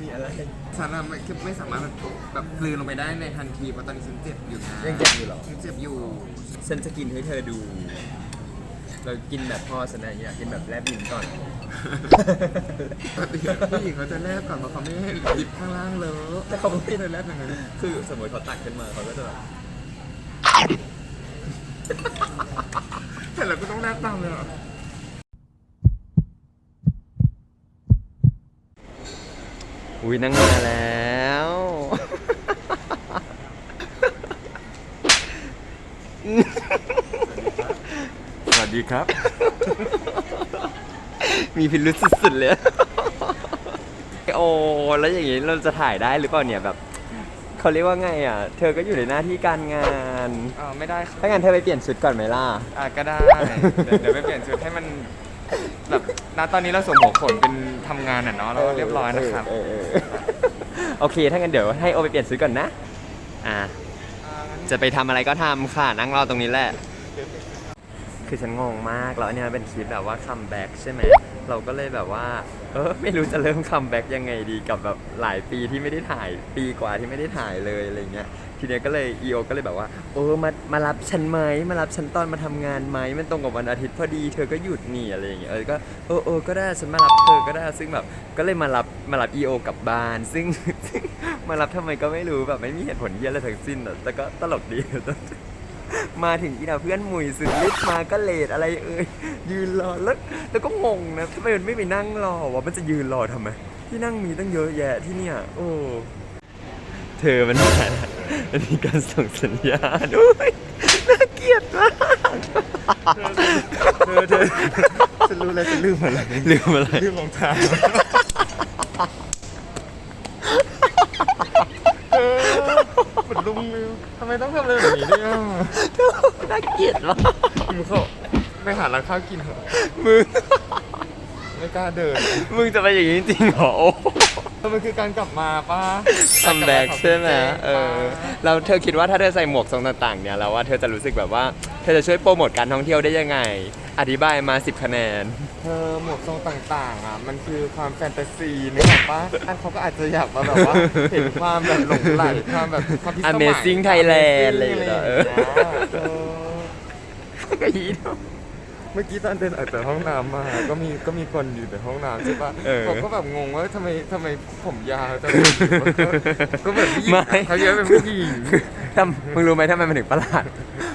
มีอะไร ฉันอะไม่ไม่สามารถแบบกลืนลงไปได้ในทันทีเพราะตอนนี้ฉันเจ็บอยู่นะยังเจ็บอยู่เหรอยังเจ็บอยู่ฉันจะกินให้เธอดู เรากินแบบพ่อฉันนะอยากกินแบบแลบลิ้นก่อน ปกติผู้หญิงเขาจะแลกก่อนเพราะเขาไม่ให้ดิบข้างล่างเลยแต่เขาไม่ที่เลยแลกอย่างนั้นคือสมมติเขาตักขึ้นมาเขาก็จะแบบแต่เราก็ต้องแลกตามเลยเหรอ อุ้ยนั่งมาแล้ว สวัสดีครับ มีพิรุษสุดๆเลย โอ้แล้วอย่างงี้เราจะถ่ายได้หรือเปล่าเนี่ยแบบเขาเรียกว่าไงอะ เธอก็อยู่ในหน้าที่การงาน อ่าไม่ได้ครับถ้างั้นเธอไปเปลี่ยนชุดก่อนไหมล่ะ อ่าก็ได้ เดี๋ยวเดี๋ยวไปเปลี่ยนชุดให้มัน แบบณตอนนี้เราสวมหัวขนเป็นทำงานอะเนาะเราเรียบร้อยนะครับ เออเออเออโอเค ถ้างั้นเดี๋ยวให้โอไปเปลี่ยนชุดก่อนนะ อ่า จะไปทำอะไรก็ทำค่ะ นั่งรอตรงนี้แหละ คือฉันงงมาก แล้วอันเนี้ยเป็นคลิปแบบว่าคัมแบ็กใช่ไหม เราก็เลยแบบว่า เออไม่รู้จะเริ่มคัมแบ็กยังไงดีกับแบบหลายปีที่ไม่ได้ถ่าย ปีกว่าที่ไม่ได้ถ่ายเลยอะไรเงี้ย ทีเนี้ยก็เลยอีโอก็เลยแบบว่าเออมามารับฉันไหมมารับฉันตอนมาทำงานไหมมันตรงกับวันอาทิตย์พอดีเธอก็หยุดนี่อะไรอย่างเงี้ยเออก็เออเออก็ได้ฉันมารับเธอก็ได้ซึ่งแบบก็เลยมารับมารับอีโอกลับบ้าน ซึ่งซึ่งมารับทำไมก็ไม่รู้แบบไม่มีเหตุผลเยี่ยอะไรทั้งสิ้นอะแต่ก็ตลกดี มาถึงอีน่ะเพื่อนหมุยสุดฤทธิ์มาก็เลทอะไรเอ่ยยืนรอแล้วแล้วก็งงนะทำไมมันไม่ไปนั่งรอวะมันจะยืนรอทำไมที่นั่งมีตั้งเยอะแยะที่เนี่ยโอ้เธอมันมัน มีการส่งสัญญาณด้วยน่าเกลียดมากเธอเธอฉันรู้แล้วฉันลืมอะไรลืมอะไรลืมรองเท้าเออเหมือนลุงเลยทำไมต้องทำอะไรแบบนี้เนี่ยน่าเกลียดมากมึงเขาไปหาร้านข้าวกินเถอะมึงไม่กล้าเดิน มึงจะไปอย่างนี้จริงเหรอโอ้ มันคือการกลับมาป้าคัมแบ็กใช่ไหมเออป้าแล้วเธอคิดว่าถ้าเธอใส่หมวกทรงต่างๆเนี่ยแล้วว่าเธอจะรู้สึกแบบว่าเธอจะช่วยโปรโมทการท่องเที่ยวได้ยังไง อธิบายมา 10 คะแนน เธอหมวกทรงต่างๆอะมันคือความแฟนตาซีนึกออกปะอันเขาก็อาจจะอยากมาแบบว่าเห็นความแบบหลงไหลความแบบความพิสมัย Amazing Thailand อะไรอย่างเงี้ยเออเออก็ยีน เมื่อกี้ตอนเดินออกจากห้องน้ำมา ก็มีก็มีคนอยู่ในห้องน้ำใช่ปะเออผมก็แบบงงว่าทำไมทำไมผมยาวจังเลยก็แบบผู้หญิงไม่อะเขาเยอะเป็นผู้หญิงทำมึงรู้ไหมทำไมมันถึงประหลาด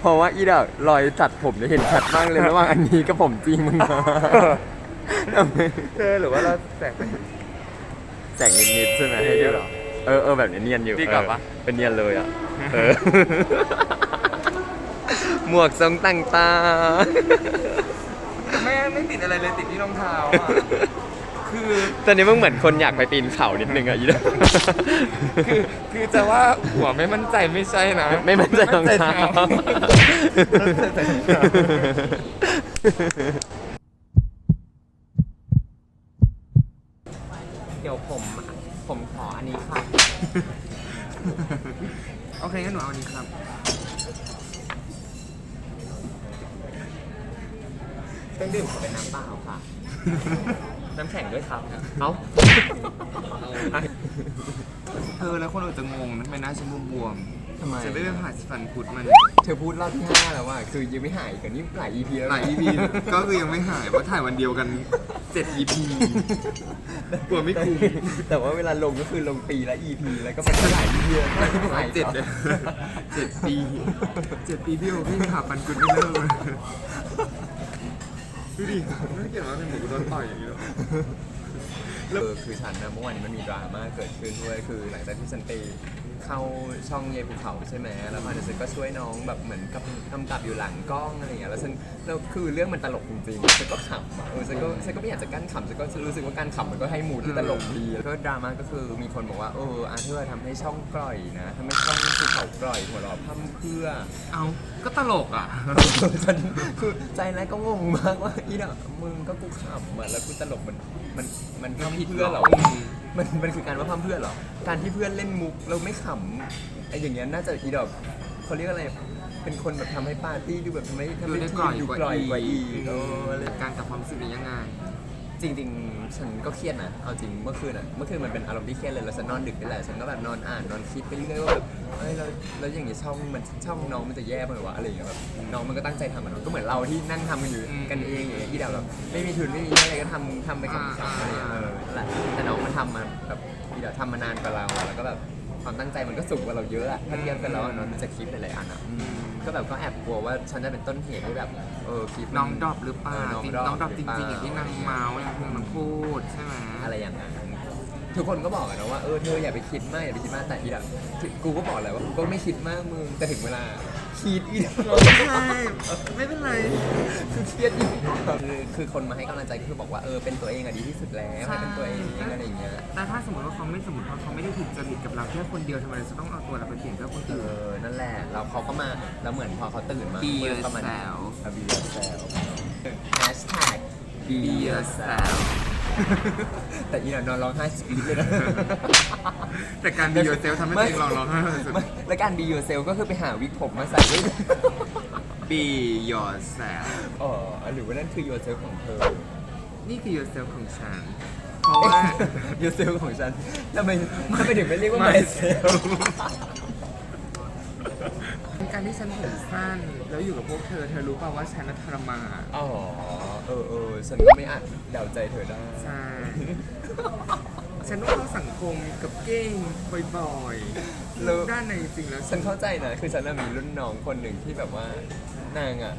เพราะว่าอีดอกรอยตัดผมเนี่ยเห็นชัดมากเลยระหว่างอันนี้กับผมจริงมึงมาทำไมเธอหรือว่าเราแตก แสงนิดๆใช่ไหมให้ดูเหรอ เออเออแบบเนียนๆอยู่ดีกว่าปะ เออเป็นเนียนเลยอะ เออ หมวกทรงต่างไม่ไม่ติดอะไรเลยติดที่รองเท้าอะคือๆ ตอนนี้มึงเหมือนคนอยากไปปีนเขานิดนึงอะอีดอกคือคือจะว่าหัวไม่มั่นใจไม่ใช่นะไม่มั่นใจรองเท้า ไม่มั่นใจรองเท้า เดี๋ยวผมผมขออันนี้ค่ะโอเคงั้นหนูเอาอันนี้ครับ รื่องดื่มขอเป็นน้ำเปล่าค่ะ น้ำแข็งด้วยครับ เอ้าเธอแล้วคนอื่นจะงงนะทำไมหน้าฉันบวมทำไมๆ จะได้ไปผ่าฟันคุดมันเธอพูดรอบที่ห้าแล้วว่า คือยังไม่หายอีกันนี่หลาย EP แล้วนะหลาย EP ก็คือยังไม่หายเพราะถ่ายวันเดียวกัน7 EP กลัวไม่คุ้ม แต่ว่าเวลาลงก็คือลงปีละ EP แล้วก็เป็นหลาย EP แล้วไม่หายเจ็ดเลยเจ็ดปีเจ็ดปีพี่โอพี่ผ่าฟันคุดไม่เลิกเลย ดูดิไม่เกี่ยวว่าเป็นหมูโดนต่อยอย่างนี้หรอเออคือฉันนะเมื่อวานนี้มันมีดราม่าเกิดขึ้นด้วยคือหลังจากที่ฉันไป เข้าช่องเยภูเขาใช่ไหมแล้วพอเดี๋ยวฉันก็ช่วยน้องแบบเหมือนกับกำกับอยู่หลังกล้องอะไรอย่างเงี้ยแล้วฉันแล้วคือเรื่องมันตลกจริงๆฉันก็ขำอะเออฉันก็ฉันก็ไม่อยากจะกั้นขำฉันก็รู้สึกว่าการขำมันก็ให้มูดที่ตลกดีแล้วก็ดราม่าก็คือมีคนบอกว่าเอออาเธอร์ทำให้ช่องกร่อยนะทำให้ช่องภูเขากร่อยหัวเราะพร่ำเพรื่อ เอาก็ตลกอะ ฉันคือใจแรกก็งงมากว่าอีน่ะมึงก็กูขำอะแล้วกูตลกมันมันมันก็ผิดเพื่อนเหรออื มมันมันคือการว่าพร่ำเพื่อนเหรอ การที่เพื่อนเล่นมุกเราไม่ขำไอ้อย่างเงี้ยน่าจะอีดอกเขาเรียกอะไร เป็นคนแบบทำให้ปาร์ตี้ดูแบบทำให้ทำดูให้ได้ทีกร่อยมดูกว่ากร่อยอีกว่าอีกกเอออะไร การกับความรู้สึกนี้ยังไง จริงๆ ฉันก็เครียดนะ เอาจริงเมื่อคืนอะ เมื่อคืนมันเป็นอารมณ์ที่เครียดเลย แล้วฉันนอนดึกนี่แหละ ฉันก็แบบนอนอ่านนอนคิดไปเรื่อยๆว่าแบบเอ้ยแล้วแล้วอย่างงี้ช่องมันช่องน้องมันจะแย่ไปวะอะไรอย่างเงี้ยแบบน้องมันก็ตั้งใจทำมันก็เหมือนเราที่นั่งทำกันอยู่กันเองอย่างเงี้ยที่แบบไม่มีทุนไม่มีอะไรก็ทำทำไปกับช่องอะไรอย่างเงี้ยเออนั่นแหละแต่น้องมันทำมาแบบที่แบบทำมานานกว่าเราอะแล้วก็แบบ ความตั้งใจมันก็สูงกว่าเราเยอะอะถ้าเทียบกันแล้วอะน้องมันจะคิดหลายๆอันอะก็แบบก็แอบกลัวว่าฉันจะเป็นต้นเหตุที่แบบเออคลิปมั น้องดรอปหรือเปล่าเออจริงน้น้อองงดดรรออปปหจรือเปล่า ริงๆอย่างที่นางเมาส์อย่างที่นางพูดใช่ไหมอะไรอย่างนั้นทุกคนก็บอกอะนะว่าเออเธออย่าไปคิดมากอย่าไปคิดมากแต่อีดอะกูก็บอกแหละว่ากูก็ไม่คิดมากมึงแต่ถึงเวลา คิดอีดใช่ไม่เป็นไรคือเครียดอีกคือคือคนมาให้กำลังใจคือบอกว่าเออเป็นตัวเองอะดีที่สุดแล้วให้เป็นตัวเองอะไรอย่างเงี้ยแต่ถ้าสมมติว่าเขาไม่สมมติว่าเขาไม่ได้ถูกจริตกับเราแค่คนเดียวทำไมเราจะต้องเอาตัวเราไปเปลี่ยนเพื่อคนเออื่น อนั่นแหละแล้วเขาก็มาแล้วเหมือนพอเขาตื่นมา Be เพื่อนก็มา yourself be yourself hashtag be Be yourself yourself แต่อีน่ะนอนร้องไห้สปีดเลยนะ แต่การ be yourself ทำให้ตัวเองร้องร้องไห้สุดไม่แล้วการ be yourself ก็คือไปหาวิกผมมาใส่ด้วย be yourself อ๋อหรือว่านั่นคือ yourself ของเธอ นี่คือ yourself ของฉัน เพราะว่า yourself ของฉันทำไมทำไมถึงไม่เรียกว่า myself การที่ฉันผมสั้นแล้วอยู่กับพวกเธอ เธอรู้ป่าวว่าฉันน่ะทรมานอ๋อ เออเออฉันก็ไม่อาจเดาใจเธอได้ ใช่ฉันต้องเข้าสังคมกับเก้งบ่อยแล้ว ๆด้านในจริงๆแล้วฉันเข้าใจนะคือฉันน่ะมีรุ่นน้องคนหนึ่งที่แบบว่านางอะ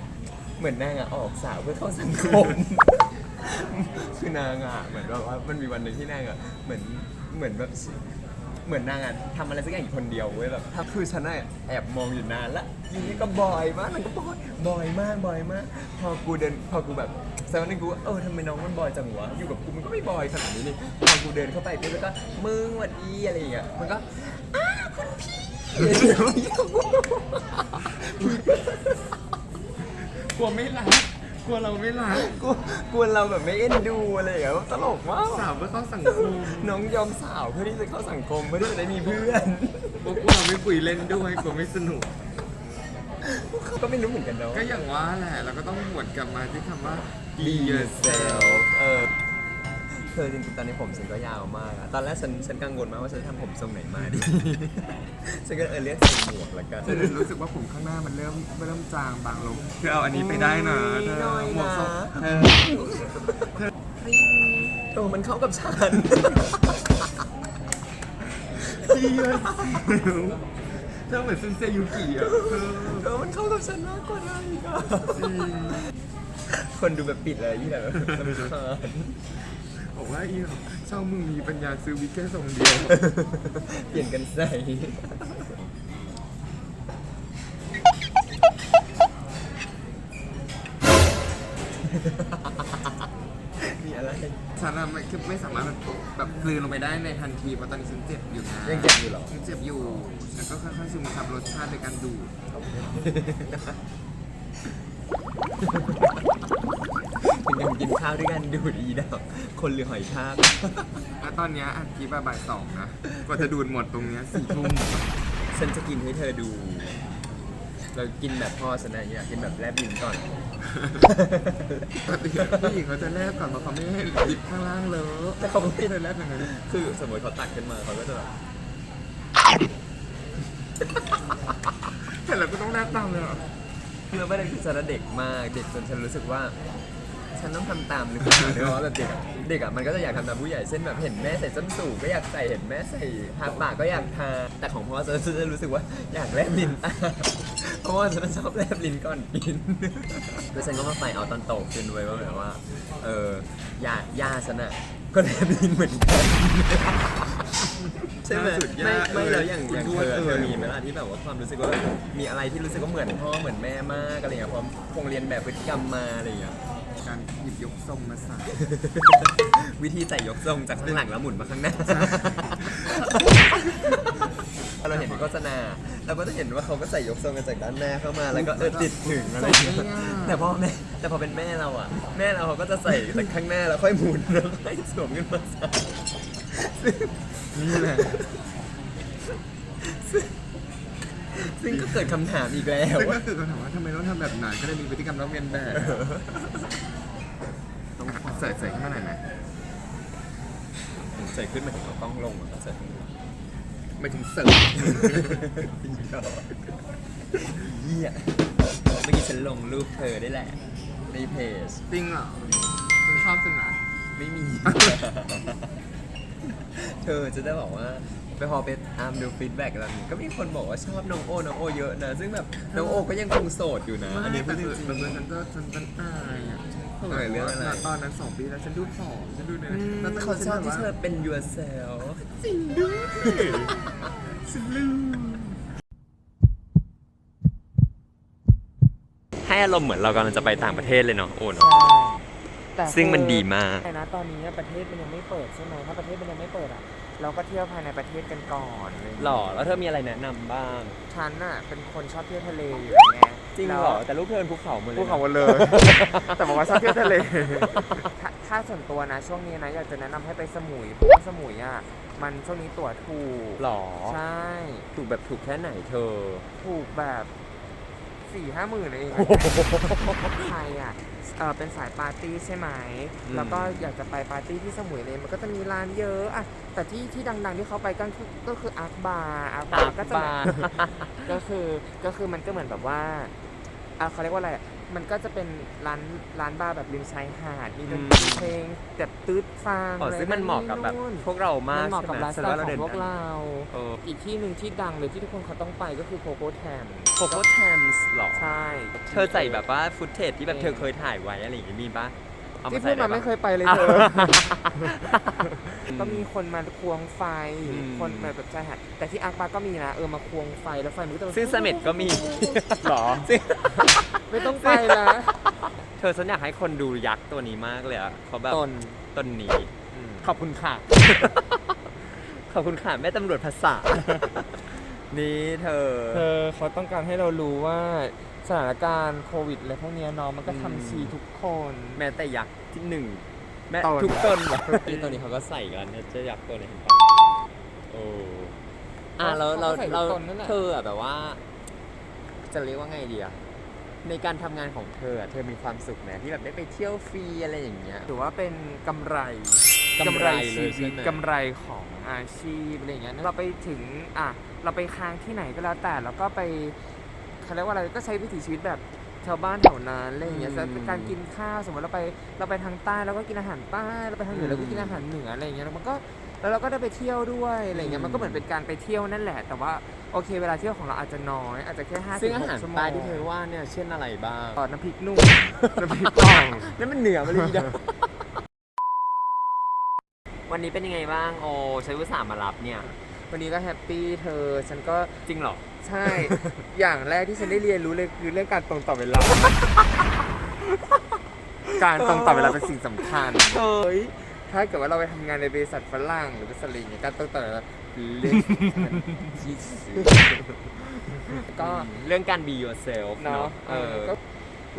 เหมือนนางอะออกสาวเพื่อเข้าสังคม คือนางอะเหมือนแบบว่ามันมีวันหนึ่งที่นางอะเหมือนเหมือนแบบ เหมือนนางอะทำอะไรสักอย่างอยู่คนเดียวเว้ยแบบถ้าคือฉันอะแอบมองอยู่นานละอยี่นี่ก็บ่อยมากมันก็บ่อยบ่อยมากบ่อยมาก พอกูเดินพอกูแบบสักวันหนึงกูว่าเออทำไมน้องมันบ่อยจังวะอยู่กับกูมันก็ไม่บ่อยขนาดนี้นี่พอกูเดินเข้าไปปุ๊บแล้วก็มึงหวัดดีอะไรอย่างเงี้ยมันก็อ้าคุณพี่กลัวไม่รัก ลัวเราไม่รักกูกวนเราแบบไม่เอ็นดูอะไรอย่างเงี้ยตลกมากสาวเพื่อเข้าสังคมน้องยอมสาวเพื่อที่จะเข้าสังคมเพื่อที่จะได้มีเพื่อนพวกเราไม่คุยเล่นด้วยกลัวไม่สนุก ก็ไม่รู้เหมือนกันเนาะก็อย่างว่าแหละเราก็ต้องหวนกลับมาที่คำว่า be yourself เออ เธอจริงๆตอนนี้ผมฉันก็ยาวมากอะตอนแรกฉันฉันกังวลมากว่าฉันจะทำผมทรงไหนมาดี ฉันก็เออเรียกใส่หมวกละกันเธอรู้สึกว่าผมข้างหน้ามันเริ่มเริ่มจางบางลงเธอเอาอันนี้ไปได้นะเธอน้อยหมวกทรงนะเธอโอ้มันเข้ากับฉันเธอเหมือนซึนเซยุกิอะเธอเออมันเข้ากับฉันมากกว่านั้นอีกอะจริงคนดูแบบปิดอะไรยี่แบบ รำคาญบอกว่าอีช่องมึงมีปัญญาซื้อวิกแค่ทรงเดียว เปลี่ยนกันใส่มีอะไร ฉันอะไม่คือไม่สามารถแบบแบบกลืนลงไปได้ในทันทีเพราะตอนนี้ฉันเจ็บอยู่นะยังเจ็บอยู่เหรอยังเจ็บอยู่ ฉันก็ค่อยๆซึมซับรสชาติในการดูด เป็นกันกินข้าวด้วยกันดูดอีดอกคนหรือหอยทากแล้วตอนเนี้ยอัดคลิปอะบ่ายสองนะกว่าจะดูดหมดตรงเนี้ยสี่ทุ่มฉันจะกินให้เธอดู เรากินแบบพ่อฉันนะอยากกินแบบแลบลิ้นก่อน ปกติผู้หญิงเขาจะแลบก่อนเพราะเขาไม่ให้ลิปข้างล่างเลอะแต่เขาไม่ไม่เลยแลบอย่างนั้นคือสมมติเขาตักขึ้นมาเขาก็จะแบบแต่เราก็ต้องแลบตามเลยเหรอคือไม่ได้คือฉันนะเด็กมาก เด็กจนฉันรู้สึกว่า ฉันต้องทำตามหรือเปล่าเพราะว่าแบบเด็กอะเด็กอะมันก็จะอยากทำตามผู้ใหญ่เช่นแบบเห็นแม่ใส่ส้นสูงก็อยากใส่เห็นแม่ใส่ทาปากก็อยากทาแต่ของพ่อฉันฉันจะรู้สึกว่าอยากแลบลิ้นตามเพราะว่าฉันชอบแลบลิ้นก่อนกินแล้วฉันก็มาไฟเอาตอนโตขึ้นด้วยว่าแบบว่าเออย่าย่าฉันอะก็แลบลิ้นเหมือนกันใช่ไหมล่าสุดย่าไม่ไม่เออแล้วอย่างอย่างคุณเธอทวดเธอเออ มีไหมล่ะที่แบบว่าความรู้สึกว่ามีอะไรที่รู้สึกว่าเหมือนพ่อเหมือนแม่มากอะไรอย่างเงี้ยพอคงเรียนแบบพฤติกรรมมาอะไรอย่างเงี้ย การหยิบยกทรงมาใส่วิธีใส่ยกทรงจากข้างหลังแล้วหมุนมาข้างหน้าเราเห็นในโฆษณาเราก็จะเห็นว่าเขาก็ใส่ยกทรงกันจากด้านหน้าเข้ามา แล้วก็เออติดถึงอะไรอย่างเงี้ยส่งไม่ยากแต่พอแม่แต่พอเป็นแม่เราอะ แม่เราเขาก็จะใส่จากข้างหน้าแล้วค่อยหมุนแล้วค่อยสวมขึ้นมาใส่นี่แหละ ซึ่งก็เกิดคำถามอีกแล้ว ซึ่งว่าก็คือคำถามว่าทำไมต้องทำแบบไหนก็เลยมีพฤติกรรมต้องเรียนแบบต้องขวาใส่ใส่ขึ้นมาหน่อยไหมใส่ขึ้นมาถึงเอากล้องลงใส่ไม่ถึงเสิร์ฟเหี้ยเมื่อกี้ฉันลงรูปเธอได้แหละ ในเพจจริงเหรอคุณชอบจังนะไม่มี เธอจะได้บอกว่าไปพอไปตามดูฟีดแบ็กแล้วก็มีคนบอกว่าชอบน้องโอน้องโอเยอะนะ ซึ่งแบบน้องโอก็ยังคงโสดอยู่นะ อันนี้พูแต่ดจคือริงแบบฉันก็ฉันฉันอายอะฉันอายเรื่องอะไร ตอนนั้นสองปีแล้วฉันดูผอมฉันดูเนื้อๆแล้วตอนเขานี้ชอบฉันที่แบบเธอว่าเป็น yourself จริงด้วยฉันลืมให้อารมณ์เหมือนเรากำลังจะไปต่างประเทศเลยเนาะโอ้เนาะ แต่ซึ่งมันดีมาก แต่นะตอนนี้ประเทศมันยังไม่เปิดใช่ไหมถ้าประเทศมันยังไม่เปิดอะเราก็เที่ยวภายในประเทศกันก่อนเลยหล่อแล้วเธอมีอะไรแนะนำบ้าง ฉันน่ะเป็นคนชอบเที่ยวทะเลอยู่แล้วไงจริงแล้วเหรอ แต่รูปเธอเป็นภูเขาหมดเลยภูนะเขาหมดเลย แต่บอกว่าชอบเที่ยวทะเลถ้าถ้าส่วนตัวนะ ช่วงนี้นะอยากจะแนะนำให้ไปสมุยเพราะว่าสมุยอะมันช่วงนี้ตั๋วถูกหรอใช่ ถูกแบบถูกแค่ไหนเธอ ถูกแบบ สี่ห้าหมื่นเองใครอะเออเป็นสายปาร์ตี้ใช่ไหมอืมแล้วก็อยากจะไปปาร์ตี้ที่สมุยเลย มันก็จะมีร้านเยอะอะแต่ที่ที่ดังๆที่เขาไปกันคือก็คืออาร์คบาร์อาร์คบาร์ก็จะบาร์ก็คือก็คือมันก็เหมือนแบบว่าอะเขาเรียกว่าอะไรอะ มันก็จะเป็นร้านร้านบาร์แบบริมชายหาดมีดนตรีเพลงแบบตืดฟังอ๋อซึ่งมันเหมาะกับแบบนู่นพวกเรามากมันเหมาะกับไลฟ์สไตล์ของพวกเราเอออีกที่หนึ่งที่ดังเลยที่ทุกคนเขาต้องไปก็คือโคโค่แทมโคโค่แทมส์หรอ ใช่ เธอใส่แบบว่าฟุตเทจที่แบบเธอเคยถ่ายไว้อะไรอย่างงี้มีปะ เอาที่ใส่พูดมาด้ปะ ไม่เคยไปเลยเธอ ก็มีคนมาควงไฟ อืม คนมาแบบชายหาดแต่ที่อาร์คบาร์ก็มีนะเออมาควงไฟแล้วไฟมันก็จะซึ่งเสม็ดก็มี หรอ ซึ่งไม่ต้องไปละเธอฉันอยากให้คนดูยักษ์ตัวนี้มากเลยอะเขาแบบตนต้นนี้ขอบคุณค่ะ ขอบคุณค่ะแม่ตำรวจภาษา นี่เธอ เธอเขาต้องการให้เรารู้ว่า สถานการณ์โควิดอะไรพวกเนี้ยเน้องมันก็อืมทำชีทุกคน แม้แต่ยักษ์ที่หนึ่งแม้ตนทุกตนเหรอที่ตอนนี้เขาก็ใส่กันเนี่ยเจะยักษ์ตัวไหนเห็นปะโอ้อะเราเราขก็ใส่ทุเรากตนนั่นแหละ เธออะแบบว่า จะเรียกว่าไงดีอะในการทำงานของเธออะเธอมีความสุขไหมที่แบบได้ไปเที่ยวฟรีอะไรอย่างเงี้ย ถือว่าเป็นกำไรกำไรเลยชีใช่วิตไหม กำไรของอาชีพอะไรอย่างเงี้ยเราไปถึงอะเราไปค้างที่ไหนก็แล้วแต่แล้วก็ไป เขาเรียกว่าอะไรก็ใช้วิถีชีวิตแบบชาวบ้านแถวนั้นอะไรอย่างเงี้ยอืมแต่การกินข้าวสมมติเราไปเราไปทางใต้เราก็กินอาหารใต้เราไปทางเหนือเราก็กินอาหารเหนืออะไรอย่างเงี้ยแล้วมันก็แล้วเราก็ได้ไปเที่ยวด้วยอะไรอย่างเงี้ยมันก็เหมือนเป็นการไปเที่ยวนั่นแหละ แต่ว่าโอเค เวลาเที่ยวของเราอาจจะน้อย อาจจะแค่ห้าซึ่สิงบอาหกหารชั่วโมงใต้ที่เธอว่าเนี่ยเช่นอะไรบ้างต่อน้ำพริกหนุ่มน้ำพริกอ่อง นั่นมันเหนือมาเลยอีดอกวันนี้เป็นยังไงบ้างโอ้ใช้วุสาห์มารับเนี่ย วันนี้ก็แฮปปี้เธอ ฉันก็จริงเหรอ ใช่ อย่างแรกที่ฉันได้เรียนรู้เลยคือเรื่องการตรงต่อเวลา การตรงต่อเวลาเป็นสิ่งสำคัญ เฮ้ย ถ้าเกิดว่าเราไปทำงานในบริษัทฝรั่งหรือบริษัทอะไรอย่างเงี้ยการตรงต่อเวลาเป็นเรื่องสำคัญที่สุดก็ เรื่องการ be yourself เนาะเนาะเออก็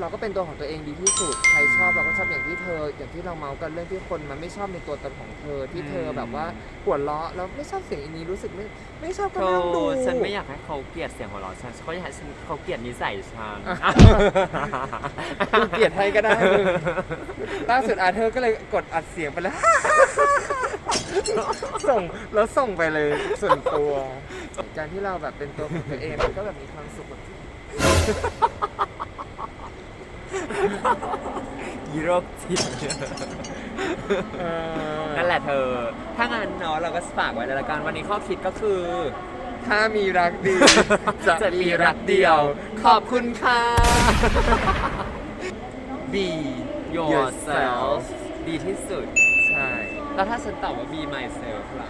เราก็เป็นตัวของตัวเองดีที่สุด ใครชอบเราก็ชอบอย่างที่เธอ อย่างที่เราเมาส์กันเรื่องที่คนมันไม่ชอบในตัวตนของเธอ ที่เธอแบบว่าหัวเราะแล้วไม่ชอบเสียงอันนี้รู้สึกไม่ไม่ชอบก็เธไม่อต้องดู ฉันไม่อยากให้เขาเกลียดเสียงหัวเราะฉันเขาอยากให้ฉันเขาเกลียดนิสัยฉันกูเกลียดให้ก็ได้มึงล่าสุดอาเธอร์ก็เลยกดอัดเสียงไปแล้ว ส่งแล้วส่งไปเลยส่วนตัว การที่เราแบบเป็นตัวของตัวเองมันก็แบบมีความสุขแบบที่ ยีโรคจิตเออนั่นแหละเธอ ถ้างั้นเนาะเราก็ฝากไว้ในรายการวันนี้ข้อคิดก็คือ ถ้ามีรักดี จะจะมีมีรัรักกเดีเดียยววขอบคุณค่ะ be yourself ดีที่สุด ใช่ แล้วถ้าฉันตอบว่า be myself ล่ะ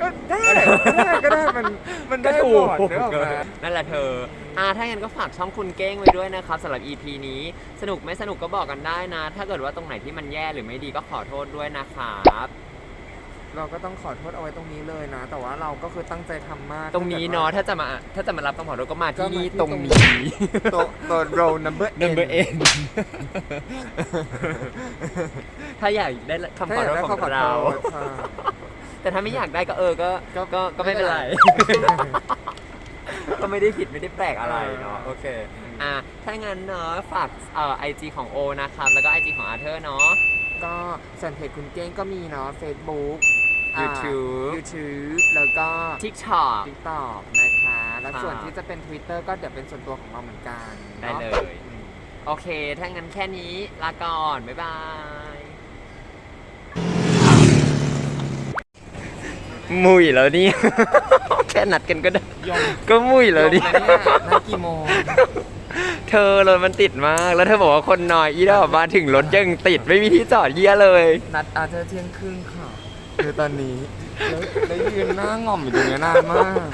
ก็ได้ก็ได้ก็ได้มันมันได้หมดเนกออกไหมนั่นแหละเธออ่าถ้างั้นก็ฝากช่องคุณเก้งไว้ด้วยนะครับสำหรับ EP นี้ สนุกไม่สนุกก็บอกกันได้นะ ถ้าเกิดว่าตรงไหนที่มันแย่หรือไม่ดีก็ขอโทษด้วยนะครับ เราก็ต้องขอโทษเอาไว้ตรงนี้เลยนะ แต่ว่าเราก็คือตั้งใจทำมากตรงนี้เนาะถ้าจะมาถ้าจะมารับคำขอโทษก็มาก็ที่มานี่ที่ตรงตรงนี้นี้ ตัวตัว roll number n number n ถ้าอยากได้คำขอโทษของเรา แต่ถ้าไม่อยากได้ก็เออก็ก็ก็ก็ไม่เป็นไรไม่เป็นไร ก็ไม่ได้ผิดไม่ได้แปลกอะไรเนาะโอเคอะถ้างั้นเนาะฝากเอ่อไอจีของโอนะครับ แล้วก็ไอจีของอาเธอร์เนาะก็ส่วนเพจคุณเก้งก็มีเนาะ Facebook YouTube YouTube แล้วก็ TikTok TikTok นะคะ แล้วครับส่วนที่จะเป็น Twitter ก็เดี๋ยวเป็นส่วนตัวของเราเหมือนกันได้นาะเลย อืม โอเค ถ้างั้นแค่นี้ลาก่อน บ๊ายบาย มุยแล้วเนี่ย แค่นัดกันก็ได้ยอม ก็มุยแล้วยดิอมนะเนี่ย นัดกี่โมงเธอรถมันติดมาก แล้วเธอบอกว่าคนน้อยอีดอกมาถึงรถยังติดไม่มีที่จอดเยี่ยเลย นัดอาเธอร์เที่ยงครึ่งค่ะคือตอนนี้แล้วแล้วยืนหน้าง่อมอยู่ตรงเนี้ยนานมาก